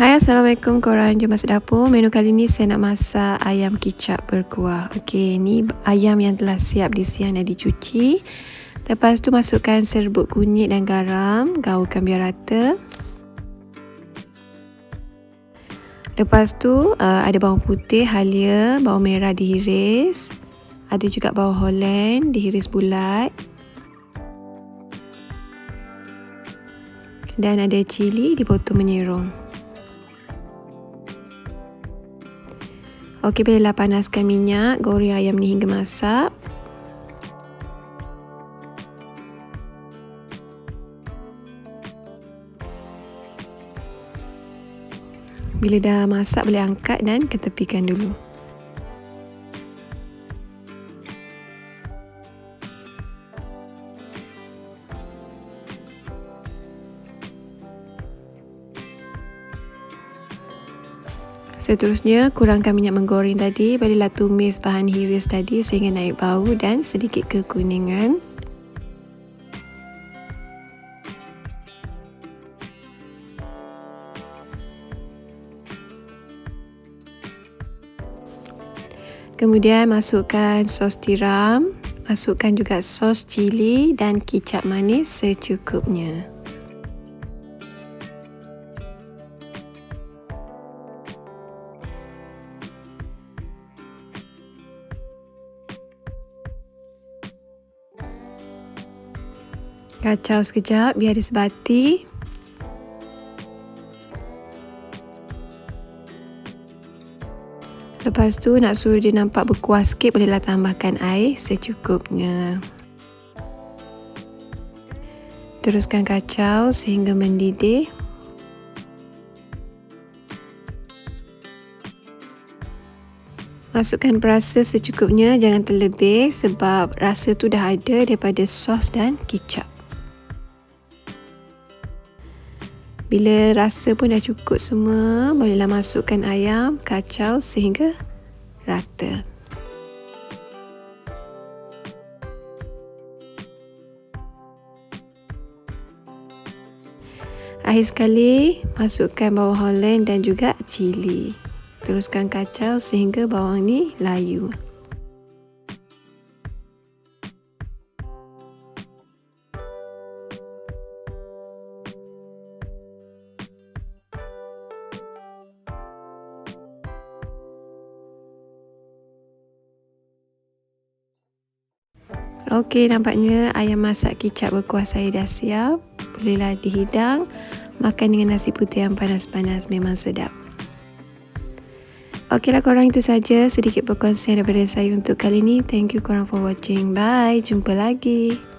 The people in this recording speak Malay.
Hai Assalamualaikum korang. Jom masuk dapur. Menu kali ni saya nak masak ayam kicap berkuah. Okey ni ayam yang telah siap di siang dan dicuci. Lepas tu masukkan serbuk kunyit dan garam. Gaulkan biar rata. Lepas tu uh, ada bawang putih, halia, bawang merah dihiris. Ada juga bawang holland dihiris bulat. Dan ada cili dipotong menyerong Okey, bila panaskan minyak, goreng ayam ni hingga masak. Bila dah masak, boleh angkat dan ketepikan dulu. Seterusnya, kurangkan minyak menggoreng tadi. Baliklah tumis bahan hiris tadi sehingga naik bau dan sedikit kekuningan. Kemudian masukkan sos tiram, masukkan juga sos cili dan kicap manis secukupnya. Kacau sekejap biar dia sebati. Lepas tu nak suruh dia nampak berkuah sikit bolehlah tambahkan air secukupnya. Teruskan kacau sehingga mendidih. Masukkan perasa secukupnya, jangan terlebih sebab rasa tu dah ada daripada sos dan kicap. Bila rasa pun dah cukup semua, bolehlah masukkan ayam, kacau sehingga rata. Akhir sekali, masukkan bawang holland dan juga cili. Teruskan kacau sehingga bawang ni layu. Okey, nampaknya ayam masak kicap berkuah saya dah siap. Bolehlah dihidang. Makan dengan nasi putih yang panas-panas memang sedap. Okeylah korang itu saja sedikit perkongsian daripada saya untuk kali ini. Thank you korang for watching. Bye. Jumpa lagi.